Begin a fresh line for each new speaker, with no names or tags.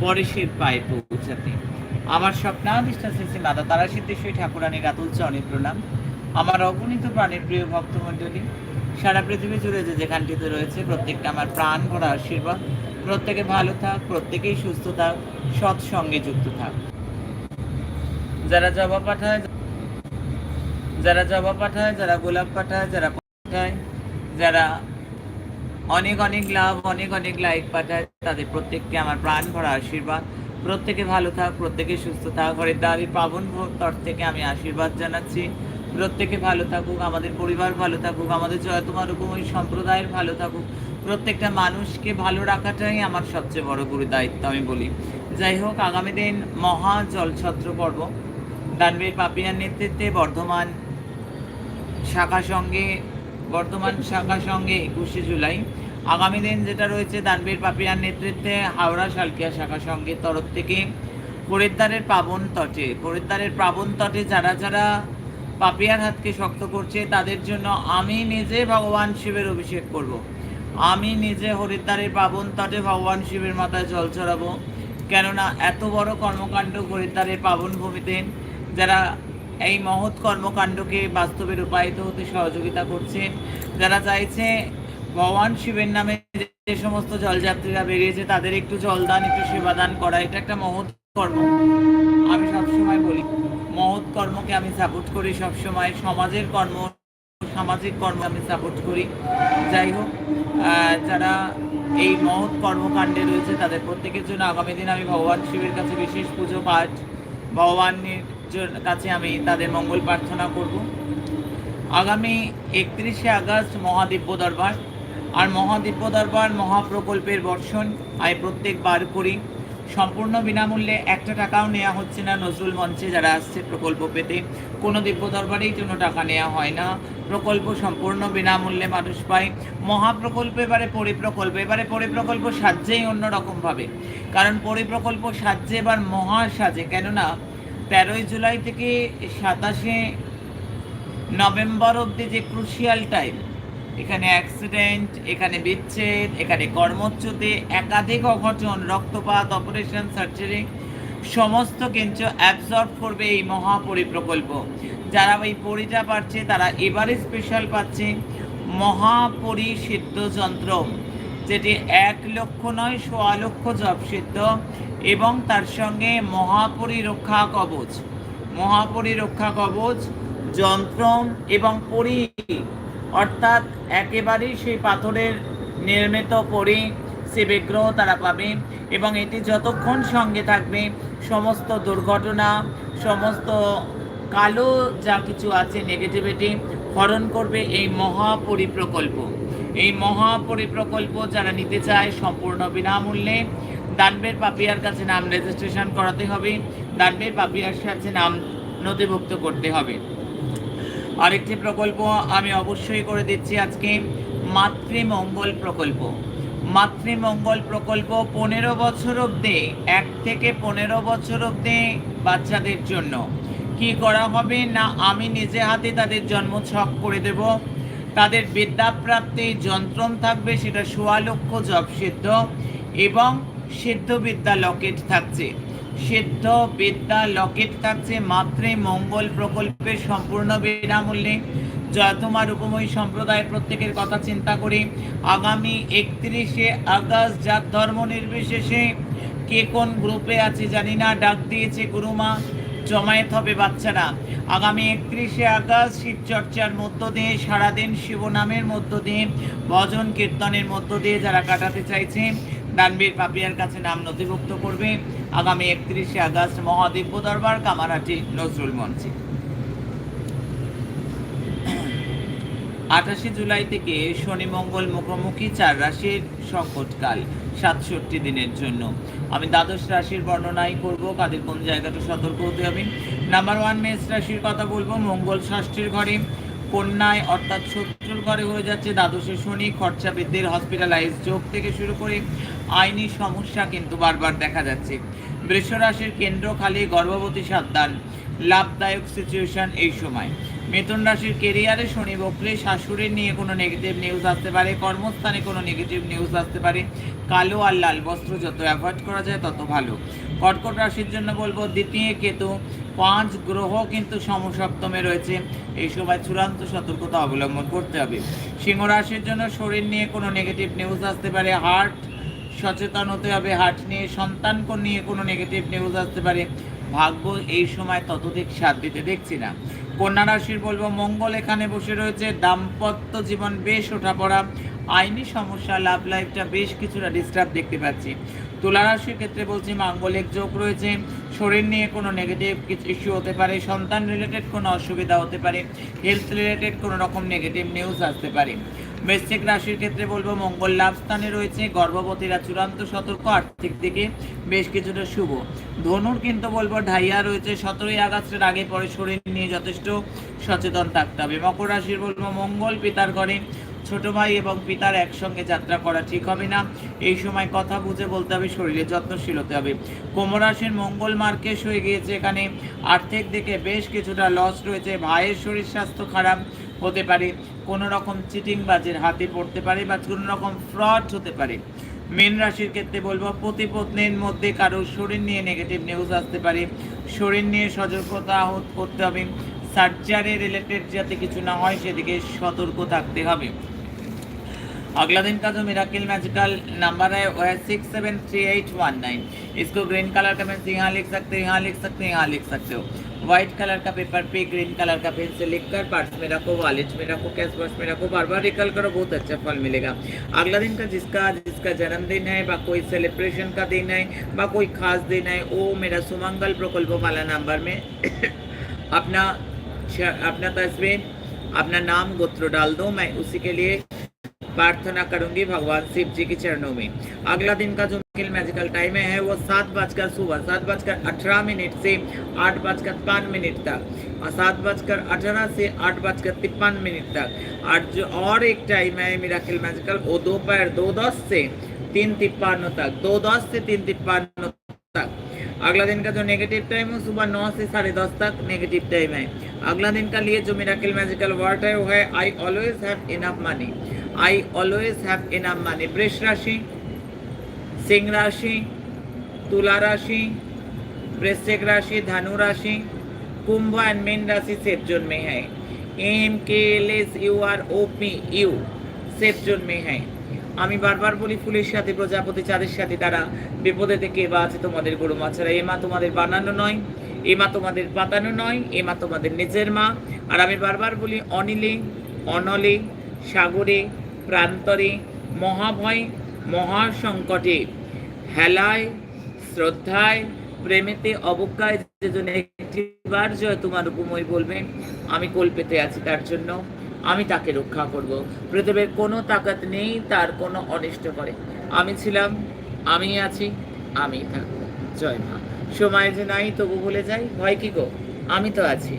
পরেশের পায়ে পৌঁছাতে। আমার স্বপ্ন স্বপ্নাবিষ্টা শ্রী মাতা তারা সিদ্ধেশ্বরী ঠাকুরানীর আতুল চরণে প্রণাম। আমার অগণিত প্রাণের প্রিয় ভক্তমণ্ডলী, সারা পৃথিবী জুড়ে যে যেখানটিতে রয়েছে, প্রত্যেকটা আমার প্রাণ ভরা আশীর্বাদ। প্রত্যেকে ভালো থাক, প্রত্যেকেই সুস্থ থাক, সৎসঙ্গে যুক্ত থাক। যারা জবা পাঠায়, যারা জবা পাঠায়, যারা গোলাপ পাঠায়, যারা পাঠায়, যারা অনেক অনেক লাভ, অনেক অনেক লাইক পাঠায় তাদের প্রত্যেককে আমার প্রাণ ভরা আশীর্বাদ। প্রত্যেকে ভালো থাক, প্রত্যেকে সুস্থ থাক। ঘরের দাবি পাবন তরফ থেকে আমি আশীর্বাদ জানাচ্ছি। প্রত্যেকে ভালো থাকুক, আমাদের পরিবার ভালো থাকুক, আমাদের জয়তমা ওই সম্প্রদায়ের ভালো থাকুক। প্রত্যেকটা মানুষকে ভালো রাখাটাই আমার সবচেয়ে বড় গুরু দায়িত্ব আমি বলি। যাই হোক, আগামী দিন মহা জলছত্র পর্ব। দানবীর পাপিয়ার নেতৃত্বে বর্ধমান শাখা সঙ্গে বর্তমান শাখা সঙ্গে একুশে জুলাই। আগামী দিন যেটা রয়েছে, দানবীর পাপিয়ার নেতৃত্বে হাওড়া শালকিয়া শাখা সঙ্গের তরফ থেকে ফরিদ্দারের পাবন তটে ফরিদ্দারের পাবন তটে যারা যারা পাপিয়ার হাতকে শক্ত করছে, তাদের জন্য আমি নিজে ভগবান শিবের অভিষেক করব। আমি নিজে হরিদ্বারের পাবন তটে ভগবান শিবের মাথায় জল চড়াবো কেননা, এত বড় কর্মকাণ্ড হরিদ্বারের পাবন ভূমিতে যারা এই মহৎ কর্মকাণ্ডকে বাস্তবে রূপায়িত হতে সহযোগিতা করছেন যারা চাইছে ভগবান শিবের নামে যে সমস্ত জলযাত্রীরা বেরিয়েছে, তাদের একটু জলদান, একটু সেবাদান করা, এটা একটা মহৎ কর্ম। আমি সবসময় বলি, মহৎ কর্মকে আমি সাপোর্ট করি সবসময়। সমাজের কর্ম, সামাজিক কর্ম আমি সাপোর্ট করি। যাই হোক যারা এই মহৎ কর্মকাণ্ডে রয়েছে, তাদের প্রত্যেকের জন্য আগামী দিন আমি ভগবান শিবের কাছে বিশেষ পুজো পাঠ, ভগবানের কাছে আমি তাদের মঙ্গল প্রার্থনা করব। আগামী একত্রিশে আগস্ট মহাদিব্য দরবার। আর মহাদিব্য দরবার মহাপ্রকল্পের বর্ষণ আমি প্রত্যেকবার করি। সম্পূর্ণ বিনামূল্যে একটা টাকাও নেওয়া হচ্ছে না নজরুল মঞ্চে যারা আসছে প্রকল্প পেতে। কোনো দিব্য দরবারেই জন্য টাকা নেওয়া হয় না। প্রকল্প সম্পূর্ণ বিনামূল্যে মানুষ পায়। মহাপ্রকল্প এবারে পরিপ্রকল্প এবারে পরিপ্রকল্প সাজছেই অন্যরকমভাবে। কারণ পরিপ্রকল্প সাজছে এবার মহা সাজে। কেননা, তেরোই জুলাই থেকে সাতাশে নভেম্বর অবধি যে ক্রুশিয়াল টাইম এখানে অ্যাক্সিডেন্ট এখানে বিচ্ছেদ, এখানে কর্মচ্যুতি, একাধিক অঘটন, রক্তপাত অপারেশন সার্জারি সমস্ত কিন্তু অ্যাবজর্ব করবে এই মহাপরিপ্রকল্প। যারা এই পরিটা পাচ্ছে, তারা এবারে স্পেশাল পাচ্ছে মহাপরিসিদ্ধ যন্ত্র, যেটি এক লক্ষ নয়, সোয়া লক্ষ জপ সিদ্ধ এবং তার সঙ্গে মহাপরিরক্ষা কবচ। মহাপরিরক্ষা কবচ, যন্ত্র এবং পরি অর্থাৎ একেবারেই সেই পাথরের নির্মিত পরি সে বিগ্রহ তারা পাবে এবং এটি যতক্ষণ সঙ্গে থাকবে, সমস্ত দুর্ঘটনা, সমস্ত কালো যা কিছু আছে নেগেটিভিটি হরণ করবে এই মহাপরিপ্রকল্প। এই মহাপরিপ্রকল্প যারা নিতে চায় সম্পূর্ণ বিনামূল্যে। দানবের পাপিয়ার কাছে নাম রেজিস্ট্রেশন করাতে হবে। দানবের পাপিয়ার কাছে নাম নথিভুক্ত করতে হবে। আরেকটি প্রকল্প আমি অবশ্যই করে দিচ্ছি আজকে, মাতৃমঙ্গল প্রকল্প। মাতৃমঙ্গল প্রকল্প পনেরো বছর অবধি, এক থেকে পনেরো বছর অবধি বাচ্চাদের জন্য। কি করা হবে না আমি নিজে হাতে তাদের জন্ম ছক করে দেব। তাদের বিদ্যাপ্রাপ্তি যন্ত্রম থাকবে, সেটা সোয়া লক্ষ জব সিদ্ধ এবং সিদ্ধ বিদ্যা লকেট থাকছে। সিদ্ধ বিদ্যা লকেট থাকছে মাত্রে মঙ্গল প্রকল্পের সম্পূর্ণ বিনামূল্যে। জয়তমা রূপময়ী সম্প্রদায়ের প্রত্যেকের কথা চিন্তা করে। আগামী একত্রিশে আগস্ট জাত ধর্ম নির্বিশেষে কে কোন গ্রুপে আছে জানি না, ডাক দিয়েছে গুরুমা, জমায়েত হবে বাচ্চারা। আগামী একত্রিশে আগস্ট শিবচর্চার মধ্য দিয়ে, সারাদিন শিবনামের মধ্য দিয়ে, ভজন কীর্তনের মধ্য দিয়ে যারা কাটাতে চাইছে দানবীর পাপিয়ার কাছে নাম নথিভুক্ত করবে আগামী একত্রিশে আগস্ট মহাদিব্য দরবার, কামারহাটি নজরুল মঞ্চে। আঠাশে জুলাই থেকে শনি মঙ্গল মুখোমুখি চার রাশির সংকটকাল, সাতষট্টি দিনের জন্য। আমি দ্বাদশ রাশির বর্ণনাই করব। কাদের কোন জায়গাটা সতর্ক হতে হবে? নাম্বার ওয়ান মেষ রাশির কথা বলব। মঙ্গল ষষ্ঠীর ঘরে কন্যায় অর্থাৎ শত্রুর ঘরে হয়ে যাচ্ছে দ্বাদশে শনি, খরচা বৃদ্ধির হসপিটালাইজ যোগ থেকে শুরু করে আইনি সমস্যা কিন্তু বারবার দেখা যাচ্ছে। বৃষ রাশির কেন্দ্র খালি গর্ভবতী সাবধান, লাভদায়ক সিচুয়েশন এই সময়। মিথুন রাশির কেরিয়ারে শনি বকলে শাশুড়ির নিয়ে কোনো নেগেটিভ নিউজ আসতে পারে, কর্মস্থানে কোনো নেগেটিভ নিউজ আসতে পারে। কালো আর লাল বস্ত্র যত অ্যাভয়েড করা যায় তত ভালো। কর্কট রাশির জন্য বলব, দ্বিতীয় কেতু পাঁচ গ্রহ কিন্তু সমসপ্তমে রয়েছে। এই সময় চূড়ান্ত সতর্কতা অবলম্বন করতে হবে। সিংহ রাশির জন্য শরীর নিয়ে কোনো নেগেটিভ নিউজ আসতে পারে হার্ট সচেতন হতে হবে হার্ট নিয়ে, সন্তান নিয়ে কোনো নেগেটিভ নিউজ আসতে পারে। ভাগ্য এই সময় ততোধিক সাথ দিতে দেখছি না। কন্যা রাশির বলব, মঙ্গল এখানে বসে রয়েছে, দাম্পত্য জীবন বেশ ওঠাপড়া, আইনি সমস্যা লাভ লাইফটা বেশ কিছুটা ডিস্টার্ব দেখতে পাচ্ছি। তুলা রাশির ক্ষেত্রে বলছি মাঙ্গলিক যোগ রয়েছে। শরীর নিয়ে কোনো নেগেটিভ কিছু ইস্যু হতে পারে, সন্তান রিলেটেড কোনো অসুবিধা হতে পারে হেলথ রিলেটেড কোনো রকম নেগেটিভ নিউজ আসতে পারে। বৃশ্চিক রাশির ক্ষেত্রে বলব মঙ্গল লাভ স্থানে রয়েছে, গর্ভবতীরা চূড়ান্ত সতর্ক আর্থিক দিকে বেশ কিছুটা শুভ। ধনুর কিন্তু বলব ঢাইয়া রয়েছে, সতেরোই আগস্টের আগে পরে শরীর নিয়ে যথেষ্ট সচেতন থাকতে হবে। মকর রাশির বলব মঙ্গল পিতার ঘরে ছোট ভাই এবং পিতার একসঙ্গে যাত্রা করা ঠিক হবে না। এই সময় কথা বুঝে বলতে হবে, শরীরে যত্নশীল হতে হবে। কোমর রাশির মঙ্গল মার্কেশ হয়ে গিয়েছে এখানে। আর্থিক দিকে বেশ কিছুটা লস রয়েছে। ভাইয়ের শরীর স্বাস্থ্য খারাপ হতে পারে। কোনো রকম চিটিং বাজের হাতে পড়তে পারে বা কোনো রকম ফ্রড হতে পারে। মীন রাশির ক্ষেত্রে বলব পতি পত্নীর মধ্যে কারও শরীর নিয়ে নেগেটিভ নিউজ আসতে পারে। শরীর নিয়ে সতর্কতা করতে হবে। সার্জারি রিলেটেড যাতে কিছু না হয়, সেদিকে সতর্ক থাকতে হবে। अगला दिन का जो मिराकिल मैजिकल नंबर है, वो है six seven three eight one nine इसको ग्रीन कलर का से यहाँ लिख सकते हो, यहाँ लिख सकते हो, यहाँ लिख सकते हो। व्हाइट कलर का पेपर पे ग्रीन कलर का पेन से लिख कर पर्स में रखो वॉलेट में रखो कैश बॉक्स में रखो बार बार रिकल करो, बहुत अच्छा फल मिलेगा। अगला दिन का जिसका जिसका जन्मदिन है, बा कोई सेलिब्रेशन का दिन है, बा कोई खास दिन है, वो मेरा सुमंगल प्रकल्प वाला नंबर में अपना अपना तस्वीर, अपना नाम गोत्र डाल दो, मैं उसी के लिए प्रार्थना करूँगी भगवान शिव जी के चरणों में। अगला दिन का जो मिराकिल मैजिकल टाइम है, वो सात बजकर सुबह, सात बजकर अठारह मिनट से आठ बजकर पाँच मिनट तक, और सात बजकर अठारह से आठ बजकर तिप्पन मिनट तक। और जो और एक टाइम है मिराकिल मैजिकल वो दोपहर दो दस से तीन तिप्पान्न तक, दो दस से तीन तिप्पान्न तक। अगला दिन का जो नेगेटिव टाइम है सुबह नौ से साढ़े दस तक नेगेटिव टाइम है। अगला दिन का लिए जो मिराकिल मैजिकल वर्ड है, वो है I always have enough money I always have enough money वृष राशि सिंह राशि तुला राशि वृश्चिक राशि धनु राशि कुंभ एंड मीन राशि सेफ जोन में है M K L S U R O P U safe zone মে হ্যাঁ আমি বারবার বলি ফুলের সাথে প্রজাপতি চাঁদের সাথে তারা বিপদে থেকে বা আছে তোমাদের গরু মাছেরা এ মা তোমাদের বানানো নয় এ মা তোমাদের পাতানো নয় এ মা তোমাদের নিজের মা আর আমি বারবার বলি অনিলে অনলে সাগরে প্রান্তরে মহাভয়, মহাসংকটে হেলায়, শ্রদ্ধায়, প্রেমেতে অবজ্ঞায় একটিবার জয় তোমার উপময় বলবে, আমি কল্পেতে আছি তার জন্য, আমি তাকে রক্ষা করব। পৃথিবীর কোনো তাকাত নেই, তার কোনো অনিষ্ট করে। আমি ছিলাম, আমি আছি, আমি থাকব। জয় মা। সময় যে নাই, তবু ভুলে যাই। ভয় কি গো? আমি তো আছি।